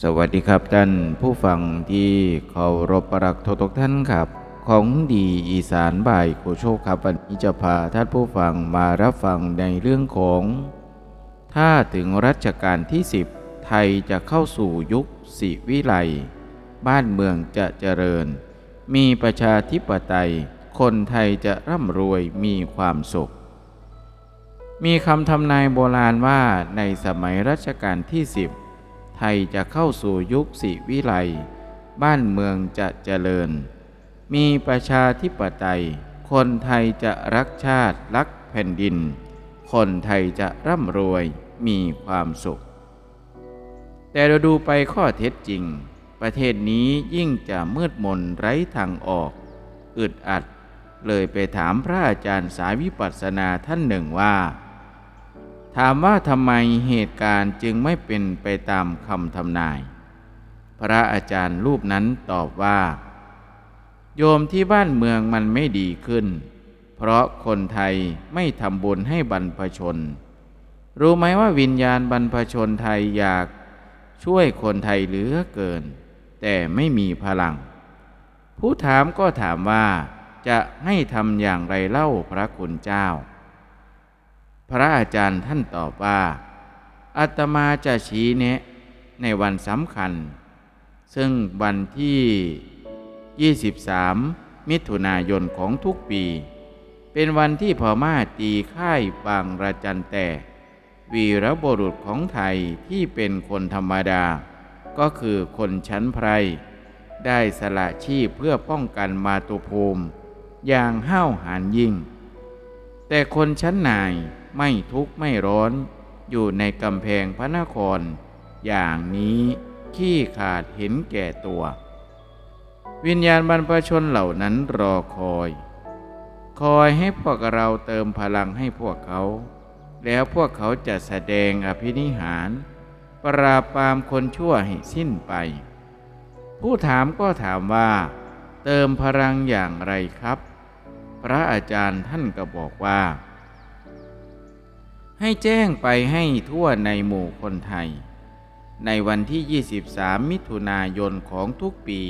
สวัสดีครับท่านผู้ฟังที่เคารพปรักทุกท่านครับ ของดีอีสานบ่ายโคโชคครับวันนี้จะพาท่านผู้ฟังมารับฟังในเรื่องของ ถ้าถึงรัชกาลที่ 10 ไทยจะเข้าสู่ยุคสิวิไลบ้านเมืองจะเจริญ มีประชาธิปไตย คนไทยจะร่ำรวยมีความสุข มีคำทำนายโบราณว่าในสมัยรัชกาลที่ 10 ยจะเข้าสู่ยุคสิวิไลบ้านเมืองจะเจริญ มีประชาธิปไตย คนไทยจะรักชาติรักแผ่นดิน คนไทยจะร่ำรวยมีความสุข แต่เราดูไปข้อเท็จจริง ประเทศนี้ยิ่งจะมืดมนไร้ทางออก อึดอัด เลยไปถามพระอาจารย์สายวิปัสสนาท่านหนึ่งว่า ถามว่าทำไมเหตุการณ์จึงไม่เป็นไปตามคำทำนาย พระอาจารย์รูปนั้นตอบว่า โยมที่บ้านเมืองมันไม่ดีขึ้น เพราะคนไทยไม่ทำบุญให้บรรพชน รู้ไหมว่าวิญญาณบรรพชนไทยอยากช่วยคนไทยเหลือเกิน แต่ไม่มีพลัง ผู้ถามก็ถามว่าจะให้ทำอย่างไรเล่าพระคุณเจ้า พระอาจารย์ท่านตอบว่าอาตมาจะชี้แนะในวันสำคัญ ซึ่งวันที่ 23 มิถุนายนของทุกปี เป็นวันที่พม่าตีค่ายบางระจันแต่ วีรบุรุษของไทยที่เป็นคนธรรมดา ก็คือคนชั้นไพร ได้สละชีพเพื่อป้องกันมาตุภูมิ อย่างห้าวหาญยิ่ง แต่คนชั้นนาย ไม่ทุกข์ไม่ร้อน อยู่ในกำแพงพระนคร อย่างนี้ขี้ขาดเห็นแก่ตัว วิญญาณบรรพชนเหล่านั้นรอคอย คอยให้พวกเราเติมพลังให้พวกเขา แล้วพวกเขาจะแสดงอภินิหาร ปราบปรามคนชั่วให้สิ้นไป ผู้ถามก็ถามว่า เติมพลังอย่างไรครับ พระอาจารย์ท่านก็บอกว่า ให้แจ้งไปให้ทั่วในหมู่คนไทย ในวันที่ 23 มิถุนายนของทุกปี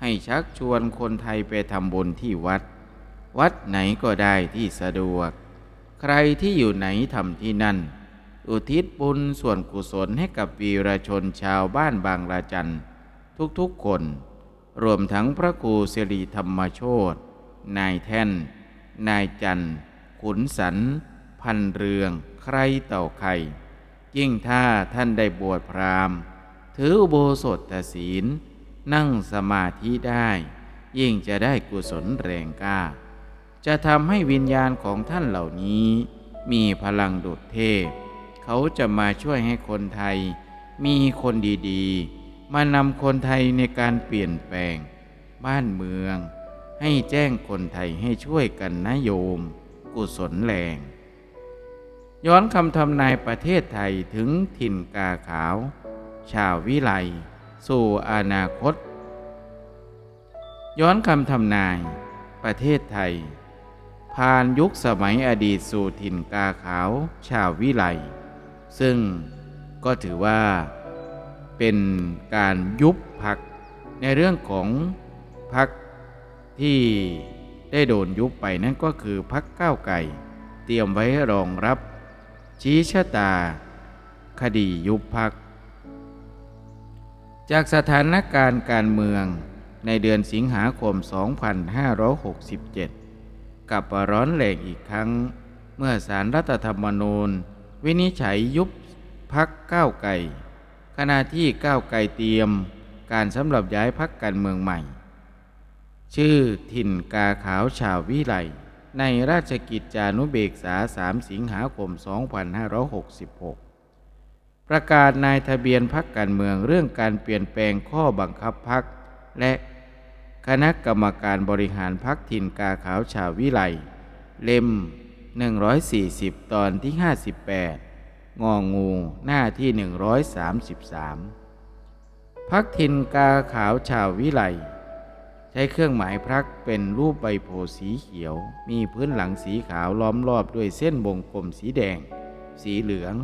ให้ชักชวนคนไทยไปทำบุญที่วัด วัดไหนก็ได้ที่สะดวก ใครที่อยู่ไหนทำที่นั่น อุทิศบุญส่วนกุศลให้กับวีรชนชาวบ้านบางระจันทุกๆคน รวมทั้งพระครูสิริธรรมโชตนายแท่น นายจันทร์ขุนสัน พันเรือง ใครเต่าใคร ยิ่งถ้าท่านได้บวชพราหมณ์ ถืออุโบสถศีล นั่งสมาธิได้ ยิ่งจะได้กุศลแรงกล้า จะทำให้วิญญาณของท่านเหล่านี้ มีพลังดุจเทพ เขาจะมาช่วยให้คนไทย มีคนดีๆ มานำคนไทยในการเปลี่ยนแปลง บ้านเมือง ให้แจ้งคนไทยให้ช่วยกันนะโยม กุศลแรง ย้อนคำทำนายประเทศไทยถึงถิ่นกาขาว ชาววิไล สู่อนาคต ย้อนคำทำนาย ประเทศไทย ผ่านยุคสมัยอดีตสู่ถิ่นกาขาว ชาววิไล ซึ่งก็ถือว่าเป็นการยุบพักในเรื่องของพักที่ได้โดนยุบไปนั่นก็คือพักก้าวไก่ เตรียมไว้รองรับ ชี้ชะตา คดียุบพัก จากสถานการณ์การเมืองในเดือนสิงหาคม 2567 กลับมาร้อนแรงอีกครั้ง เมื่อสารรัฐธรรมนูญ วินิจฉัยยุบพักก้าวไก่ขณะที่ก้าวไก่เตรียมการสำหรับย้ายพักการเมืองใหม่ ชื่อถิ่นกาขาวชาววิไล ในราชกิจจานุเบกษา 3 สิงหาคม 2566 ประกาศนายทะเบียนพักการเมืองเรื่องการเปลี่ยนแปลงข้อบังคับพัก และคณะกรรมการบริหารพักถิ่นกาขาวชาววิไลเล่ม 140 ตอนที่ 58 งองูหน้าที่ 133 พักถิ่นกาขาวชาววิไล ใช้เครื่องหมายพักเป็นรูปใบโพสีเขียว มีพื้นหลังสีขาวล้อมรอบด้วยเส้นวงกลมสีแดง สีเหลือง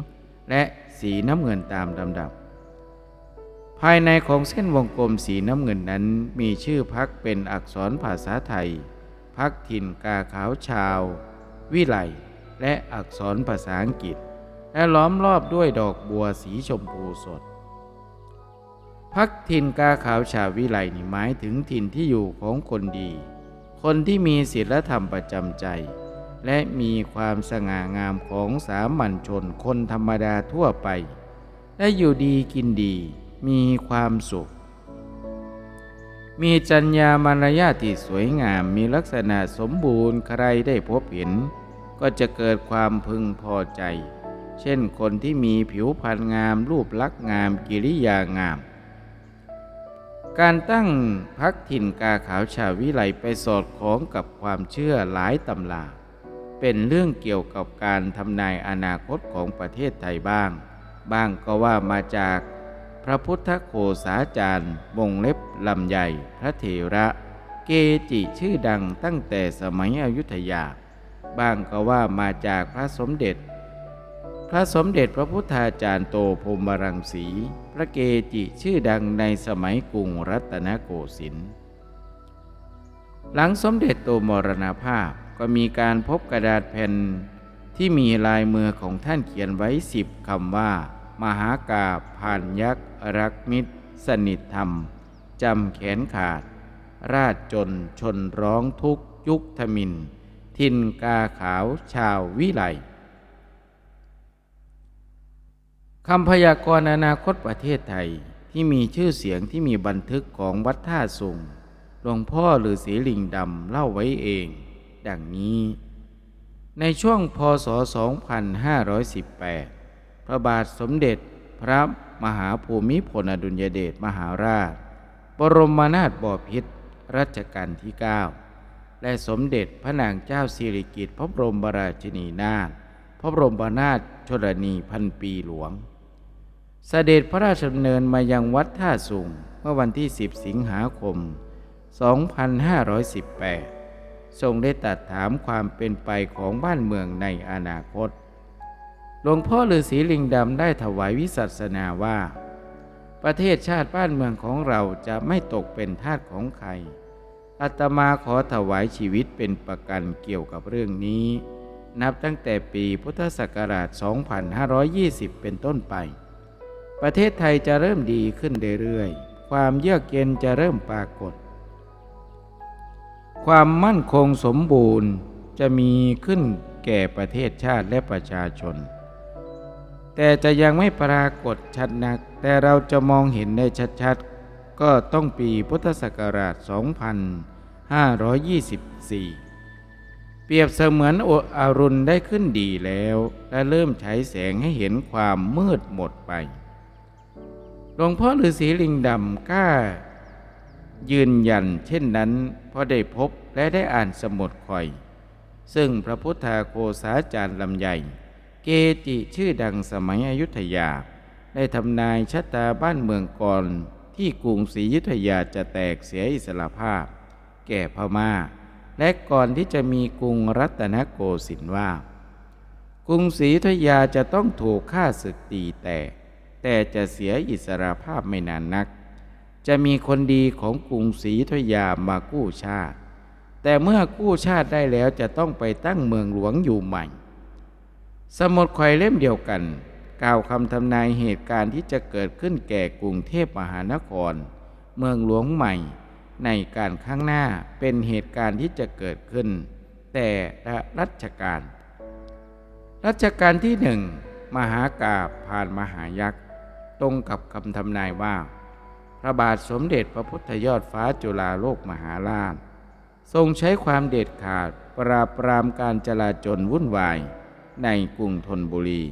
และสีน้ำเงินตามลำดับ ภายในของเส้นวงกลมสีน้ำเงินนั้นมีชื่อพักเป็นอักษรภาษาไทย พักถิ่นกาขาวชาว วิไลและอักษรภาษาอังกฤษ และล้อมรอบด้วยดอกบัวสีชมพูสด พักถิ่นกาขาวชาววิไลนี่หมายถึงถิ่นที่อยู่ของคนดี คนที่มีศีลธรรมประจำใจ และมีความสง่างามของสามัญชนคนธรรมดาทั่วไป และอยู่ดีกินดีมีความสุข มีจัญญามารยาทที่สวยงามมีลักษณะสมบูรณ์ใครได้พบเห็น ก็จะเกิดความพึงพอใจ เช่นคนที่มีผิวพรรณงามรูปลักษณ์งามกิริยางาม การตั้งพักถิ่นกาขาวชาววิไลไปสอดคล้องกับความเชื่อหลายตำราเป็นเรื่องเกี่ยวกับการทำนายอนาคตของประเทศไทยบ้าง บ้างก็ว่ามาจากพระพุทธโคสาจารย์วงเล็บลำใหญ่พระเถระ เกจิชื่อดังตั้งแต่สมัยอยุธยา บ้างก็ว่ามาจากพระสมเด็จ พระสมเด็จพระพุทธาจารย์โตพรมรังสี พระเกจิชื่อดังในสมัยกรุงรัตนโกสินทร์ หลังสมเด็จโตมรณภาพก็มีการพบกระดาษแผ่นที่มีลายมือของท่านเขียนไว้สิบคำว่า มหากาพผ่านยักษ์รักมิตร สนิทธรรมจำแขนขาด ราดจนชนร้องทุกข์ยุคทมิน ทินกาขาวชาววิไล คำพยากรณ์อนาคตประเทศไทยที่มีชื่อเสียงที่มีบันทึกของวัดท่าสุงหลวงพ่อหรือสีลิงดำเล่าไว้เอง ดังนี้ ในช่วงพศ 2518 พระบาทสมเด็จพระมหาภูมิพลอดุลยเดชมหาราช บรมนาถบพิตรรัชกาลที่ 9 และสมเด็จพระนางเจ้าสิริกิติ์พระบรมราชินีนาถพระบรมนาถชนนีพันปีหลวง เสด็จพระราชดำเนินมายังวัดท่าสุงเมื่อวันที่ 10 สิงหาคม 2518 ทรงได้ตัดถามความเป็นไปของบ้านเมืองในอนาคต หลวงพ่อฤาษีลิงดำได้ถวายวิสัชนาว่า ประเทศชาติบ้านเมืองของเราจะไม่ตกเป็นทาสของใคร อาตมาขอถวายชีวิตเป็นประกันเกี่ยวกับเรื่องนี้ นับตั้งแต่ปีพุทธศักราช 2520 เป็นต้นไป ประเทศไทยจะเริ่มดีขึ้นเรื่อยๆ ความเยือกเย็นจะเริ่มปรากฏ ความมั่นคงสมบูรณ์จะมีขึ้นแก่ประเทศชาติและประชาชน แต่จะยังไม่ปรากฏชัดนัก แต่เราจะมองเห็นได้ชัดๆ ก็ต้องปีพุทธศักราช 2524 เปรียบเสมือนโออรุณได้ขึ้นดีแล้ว และเริ่มฉายแสงให้เห็นความมืดหมดไป หลวงพ่อฤาษีลิงดำกล้า ยืนยันเช่นนั้นเพราะได้พบและได้อ่านสมุดข่อย ซึ่งพระพุทธาโคสาจารย์ลำใหญ่ เกจิชื่อดังสมัยอยุธยา ได้ทำนายชะตาบ้านเมืองก่อนที่กรุงศรีอยุธยาจะแตกเสียอิสรภาพ แก่พมา่า และก่อนที่จะมีกรุงรัตนโกสินทร์ว่า กรุงศรีอยุธยาจะต้องถูกฆ่าศึกตีแตก แต่จะเสียอิสรภาพไม่นานนัก จะมีคนดีของกรุงศรีอยุธยามากู้ชาติ แต่เมื่อกู้ชาติได้แล้วจะต้องไปตั้งเมืองหลวงอยู่ใหม่ สมุดข่อยเล่มเดียวกัน กล่าวคำทำนายเหตุการณ์ที่จะเกิดขึ้นแก่กรุงเทพมหานคร เมืองหลวงใหม่ ในการข้างหน้าเป็นเหตุการณ์ที่จะเกิดขึ้น แต่รัชกาลรัชกาลที่หนึ่งมหากาพย์ผ่านมหายักษ์ ตรงกับคำทำนายว่า พระบาทสมเด็จพระพุทธยอดฟ้าจุฬาโลกมหาราช ทรงใช้ความเด็ดขาดปราบปรามการจลาจลวุ่นวาย ในกรุงธนบุรี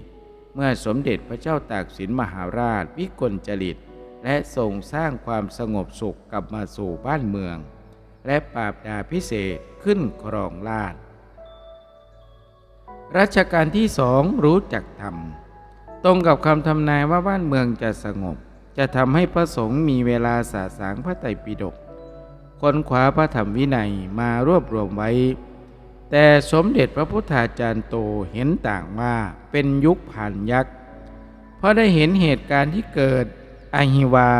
เมื่อสมเด็จพระเจ้าตากสินมหาราชวิกลจริต และทรงสร้างความสงบสุขกลับมาสู่บ้านเมือง และปราบดาพิเศษขึ้นครองราชรัชกาลที่สองรู้จักธรรม ตรงกับคำทำนายว่าบ้านเมืองจะสงบ จะทำให้พระสงฆ์มีเวลาสาสางพระไตรปิฎกค้นคว้าพระธรรมวินัยมารวบรวมไว้ แต่สมเด็จพระพุทธาจารย์โตเห็นต่างว่าเป็นยุคผ่านยักษ์ เพราะได้เห็นเหตุการณ์ที่เกิดอหิวา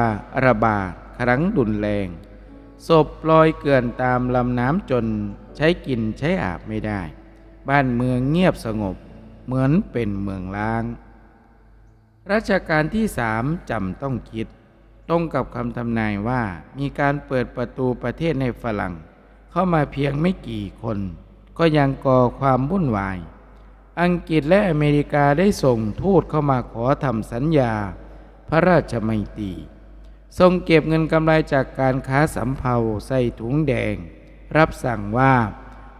ระบาดครั้งดุนแรงศพลอยเกลื่อนตามลำน้ำจนใช้กินใช้อาบไม่ได้ บ้านเมืองเงียบสงบเหมือนเป็นเมืองล้าง รัชกาลที่สามจำต้องคิด ตรงกับคำทำนายว่ามีการเปิดประตูประเทศในฝรั่ง เข้ามาเพียงไม่กี่คน ก็ยังก่อความวุ่นวาย อังกฤษและอเมริกาได้ส่งทูตเข้ามาขอทำสัญญา พระราชมัยตรีทรงเก็บเงินกำไรจากการค้าสำเภาใส่ถุงแดง รับสั่งว่า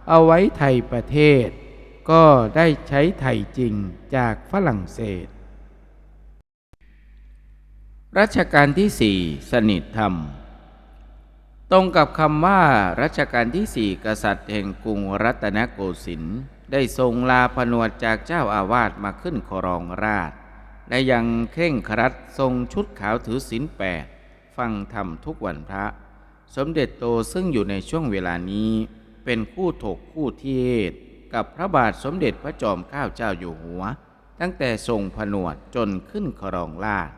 เอาไว้ไทยประเทศ ก็ได้ใช้ไทยจริงจากฝรั่งเศส รัชกาลที่สี่สนิทธรรม ตรงกับคำว่ารัชกาลที่สี่กษัตริย์แห่งกรุงรัตนโกสินทร์ได้ทรงลาผนวดจากเจ้าอาวาสมาขึ้นครองราชและยังเคร่งครัดทรงชุดขาวถือศีลแปดฟังธรรมทุกวันพระ สมเด็จโตซึ่งอยู่ในช่วงเวลานี้ เป็นคู่ถกคู่เทศกับพระบาทสมเด็จพระจอมเกล้าเจ้าอยู่หัว ตั้งแต่ทรงผนวดจนขึ้นครองราช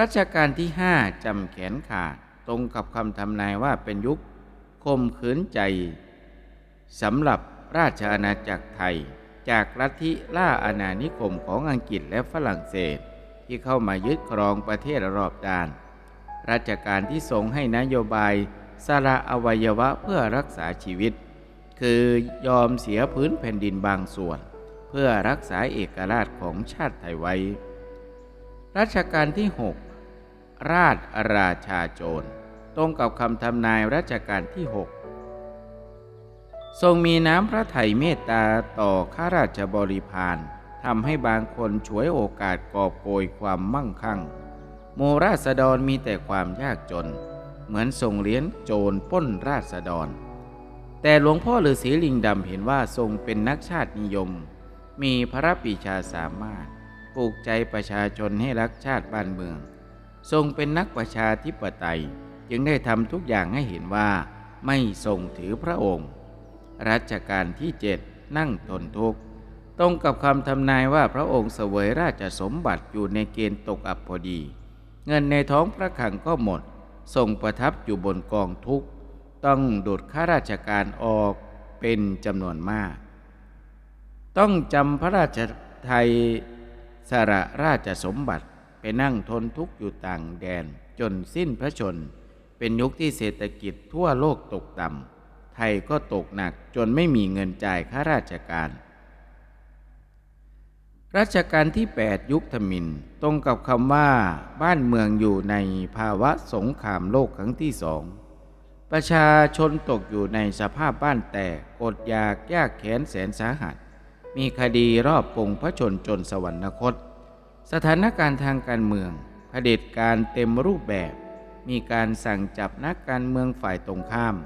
รัชกาลที่ห้าจำแขนขาดตรงกับคำทำนายว่าเป็นยุคคมขืนใจสำหรับราชอาณาจักรไทย จากลัทธิล่าอาณานิคมของอังกฤษและฝรั่งเศส ที่เข้ามายึดครองประเทศรอบด้านรัชกาลที่ทรงให้นโยบายสละอวัยวะเพื่อรักษาชีวิต คือยอมเสียพื้นแผ่นดินบางส่วน เพื่อรักษาเอกราชของชาติไทยไว้ รัชกาลที่ 6 ราชราชาโจร ตรงกับคำทำนายรัชกาลที่ 6 ทรงมีน้ำพระไถ่เมตตาต่อข้าราชบริพารทำให้บางคนฉวยโอกาสกอบโกยความมั่งคั่ง โมราษฎรมีแต่ความยากจน เหมือนทรงเลี้ยงโจรป้นราษฎร แต่หลวงพ่อฤาษีลิงดำเห็นว่าทรงเป็นนักชาตินิยม มีพระปีชาสามารถ ปลูกใจประชาชนให้รักชาติบ้านเมือง ทรงเป็นนักประชาธิปไตยจึงได้ทำทุกอย่างให้เห็นว่า ไม่ทรงถือพระองค์ รัชกาลที่เจ็ดนั่งทนทุกข์ตรงกับคำทำนายว่าพระองค์เสวยราชสมบัติอยู่ในเกณฑ์ตกอับพอดี เงินในท้องพระคลังก็หมดทรงประทับอยู่บนกองทุกข์ต้องดูดข้าราชการออกเป็นจำนวนมาก ต้องจำพระราชไทย สละราชสมบัติไปนั่งทนทุกข์อยู่ต่างแดน จนสิ้นพระชน เป็นยุคที่เศรษฐกิจทั่วโลกตกต่ำไทยก็ตกหนักจนไม่มีเงินจ่ายข้าราชการ รัชกาลที่ 8 ยุคธมินตรงกับคำว่า บ้านเมืองอยู่ในภาวะสงครามโลกครั้งที่สองประชาชนตกอยู่ในสภาพบ้านแตกอดอยากยากแค้นแสนสาหัส มีคดีรอบปงพระชนจนสวรรคต สถานการณ์ทางการเมืองเผด็จการเต็มรูปแบบ มีการสั่งจับนักการเมืองฝ่ายตรงข้าม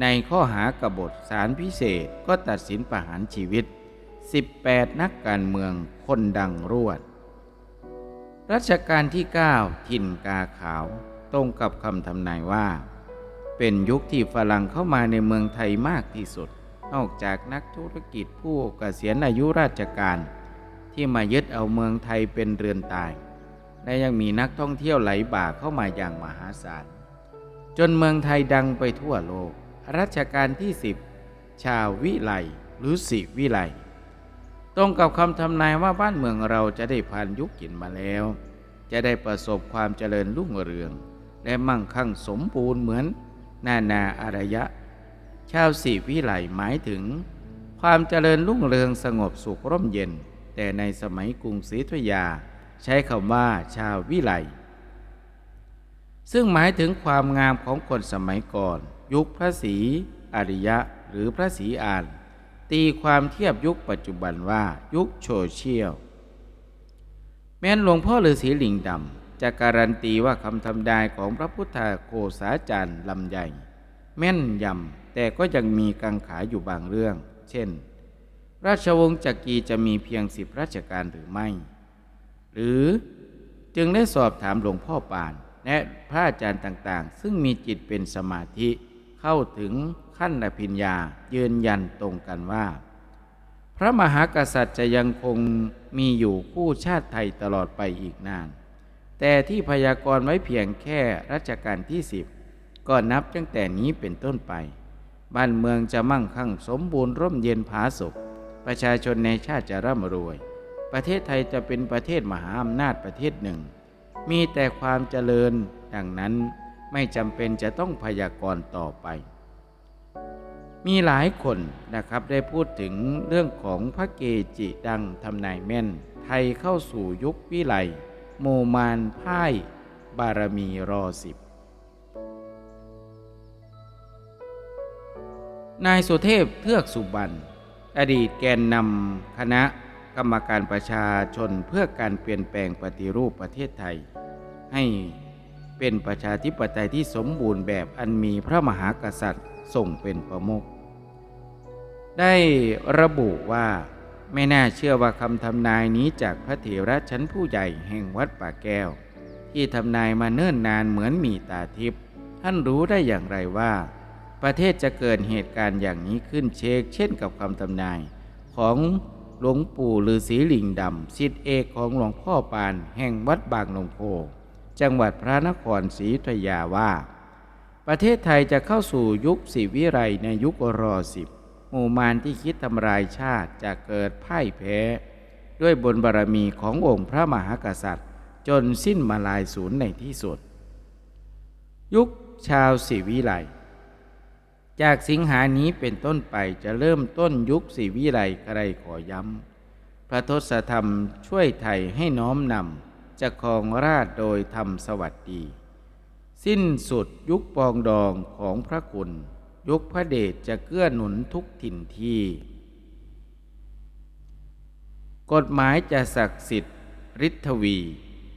ในข้อหากบฏสารพิเศษก็ตัดสินประหารชีวิต 18 นักการเมืองคนดังรวด รัชกาลที่ 9 ถิ่นกาขาว ตรงกับคำทำนายว่า เป็นยุคที่ฝรั่งเข้ามาในเมืองไทยมากที่สุด นอกจากนักธุรกิจผู้เกษียณอายุราชการ ที่มายึดเอาเมืองไทยเป็นเรือนตาย และยังมีนักท่องเที่ยวไหลบ่าเข้ามาอย่างมหาศาล จนเมืองไทยดังไปทั่วโลก รัชกาลที่10ชาววิไลหรือสิวิไลตรงกับคำทำนายว่าบ้านเมืองเราจะได้ผ่านยุคกินมาแล้ว จะได้ประสบความเจริญรุ่งเรือง และมั่งคั่งสมบูรณ์เหมือน นานาอารยะ ชาวสีวิไลหมายถึง ความเจริญรุ่งเรืองสงบสุขร่มเย็น แต่ในสมัยกรุงศรีธยา ใช้คำว่าชาววิไลซึ่งหมายถึงความงามของคนสมัยก่อน ยุคพระศรีอริยะหรือพระศรีอาน ตีความเทียบยุคปัจจุบันว่ายุคโซเชียลแม้นหลวงพ่อฤาษีลิงดำจะการันตีว่าคำทำนายของพระพุทธโคสาจารย์ลำใหญ่ แม่นยำ แต่ก็ยังมีกังขาอยู่บางเรื่อง เช่น ราชวงศ์จักรีจะมีเพียงสิบราชการหรือไม่ หรือจึงได้สอบถามหลวงพ่อปาน และพระอาจารย์ต่างๆ ซึ่งมีจิตเป็นสมาธิเข้าถึงขั้นอภิญญายืนยันตรงกันว่า พระมหากษัตริย์จะยังคงมีอยู่คู่ชาติไทยตลอดไปอีกนาน แต่ที่พยากรณ์ไว้เพียงแค่รัชกาลที่สิบก็นับตั้งแต่นี้เป็นต้นไป บ้านเมืองจะมั่งคั่งสมบูรณ์ร่มเย็นผาสุกประชาชนในชาติจะร่ำรวย ประเทศไทยจะเป็นประเทศมหาอำนาจประเทศหนึ่ง มีแต่ความเจริญดังนั้นไม่จำเป็นจะต้องพยากรณ์ต่อไป มีหลายคนนะครับได้พูดถึงเรื่องของพระเกจิดังทำนายแม่น ไทยเข้าสู่ยุควิไลโมมานพ่าย บารมีรอสิบ นายสุเทพเทือกสุบรรณอดีตแกนนำคณะกรรมการประชาชนเพื่อการเปลี่ยนแปลงปฏิรูปประเทศไทย ให้เป็นประชาธิปไตยที่สมบูรณ์แบบอันมีพระมหากษัตริย์ทรงเป็นประมุขได้ระบุว่าไม่น่าเชื่อว่าคำทำนายนี้จากพระเถระชั้นผู้ใหญ่แห่งวัดป่าแก้ว ที่ทำนายมาเนิ่นนานเหมือนมีตาทิพย์ท่านรู้ได้อย่างไรว่า ประเทศจะเกิดเหตุการณ์อย่างนี้ขึ้นเชกเช่นกับคำทำนายของหลวงปู่ฤาษีลิงดำสิทธิเอกของหลวงพ่อปาน แห่งวัดบางนงโพจังหวัดพระนครศรีอยุธยาว่า ประเทศไทยจะเข้าสู่ยุคสีวิไรในยุครอสิบหมู่มารที่คิดทำลายชาติจะเกิดพ่ายแพ้ ด้วยบนบารมีขององค์พระมหากษัตริย์ จนสิ้นมาลายศูนย์ในที่สุด ยุคชาวสีวิไล จากสิงหานี้เป็นต้นไปจะเริ่มต้นยุคสีวิไลใครขอย้ำ พระทศธรรมช่วยไทยให้น้อมนำจะครองราชโดยธรรมสวัสดี สิ้นสุดยุคปองดองของพระคุณ ยุคพระเดชจะเกื้อหนุนทุกถิ่นที่ กฎหมายจะศักดิ์สิทธิ์ฤทธวี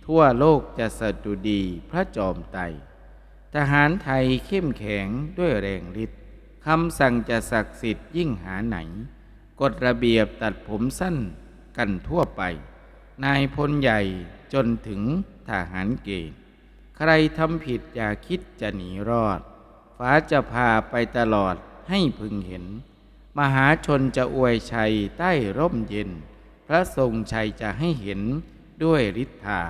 ทั่วโลกจะสดุดีพระจอมไตทหารไทยเข้มแข็งด้วยแรงฤทธิ คำสั่งจะศักดิ์สิทธิ์ยิ่งหาไหน กฎระเบียบตัดผมสั้นกันทั่วไป นายพลใหญ่จนถึงทหารเกณฑ์ ใครทำผิดอย่าคิดจะหนีรอด ฟ้าจะพาไปตลอดให้พึงเห็น มหาชนจะอวยชัยใต้ร่มเย็น พระทรงชัยจะให้เห็นด้วยฤทธา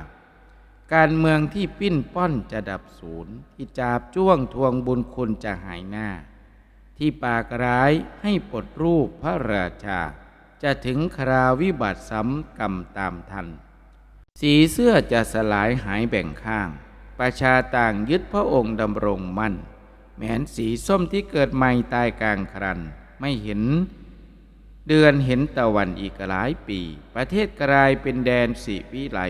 การเมืองที่ปิ้นป้อนจะดับศูนย์ที่จาบจ้วงทวงบุญคุณจะหายหน้า ที่ปากร้ายให้ปลดรูปพระราชา จะถึงคราวิบัติซ้ำกรรมตามทัน สีเสื้อจะสลายหายแบ่งข้าง ประชาต่างยึดพระองค์ดำรงมั่น แม้นสีส้มที่เกิดใหม่ตายกลางครัน ไม่เห็น เดือนเห็นตะวันอีกหลายปี ประเทศกลายเป็นแดนสิวิไล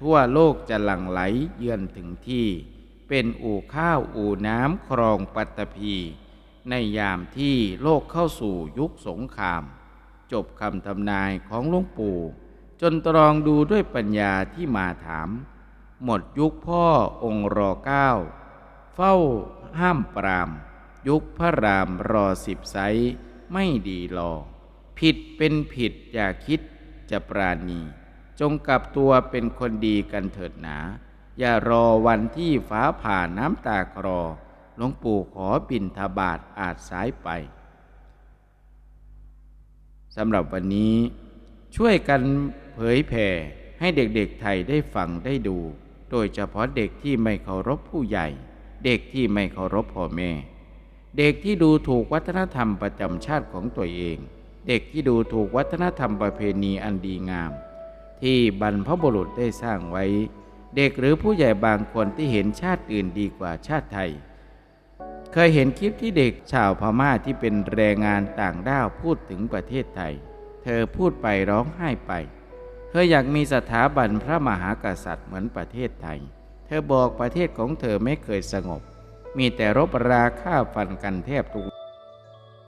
ทั่วโลกจะหลั่งไหลเยือนถึงที่ เป็นอู่ข้าวอู่น้ำครองปัตตภี ในยามที่โลกเข้าสู่ยุคสงคราม จบคำทำนายของหลวงปู่ จนตรองดูด้วยปัญญาที่มาถาม หมดยุคพ่อองค์รอเก้าเฝ้าห้ามปราม ยุคพระรามรอสิบไซไม่ดีรอผิดเป็นผิดอย่าคิดจะปราณี จงกลับตัวเป็นคนดีกันเถิดหนา อย่ารอวันที่ฟ้าผ่าน้ำตาครอ หลวงปู่ขอบินทบาทอาจสายไปสำหรับวันนี้ช่วยกันเผยแผ่ให้เด็กๆไทยได้ฟังได้ดู โดยเฉพาะเด็กที่ไม่เคารพผู้ใหญ่ เด็กที่ไม่เคารพพ่อแม่ เด็กที่ดูถูกวัฒนธรรมประจำชาติของตัวเอง เด็กที่ดูถูกวัฒนธรรมประเพณีอันดีงาม ที่บรรพบุรุษได้สร้างไว้ เด็กหรือผู้ใหญ่บางคนที่เห็นชาติอื่นดีกว่าชาติไทย เคยเห็นคลิปที่เด็กชาวพม่าที่เป็นแรงงานต่างด้าวพูดถึงประเทศไทย เธอพูดไปร้องไห้ไป เธออยากมีสถาบันพระมหากษัตริย์เหมือนประเทศไทย เธอบอกประเทศของเธอไม่เคยสงบ มีแต่รบราฆ่าฟันกันแทบทุก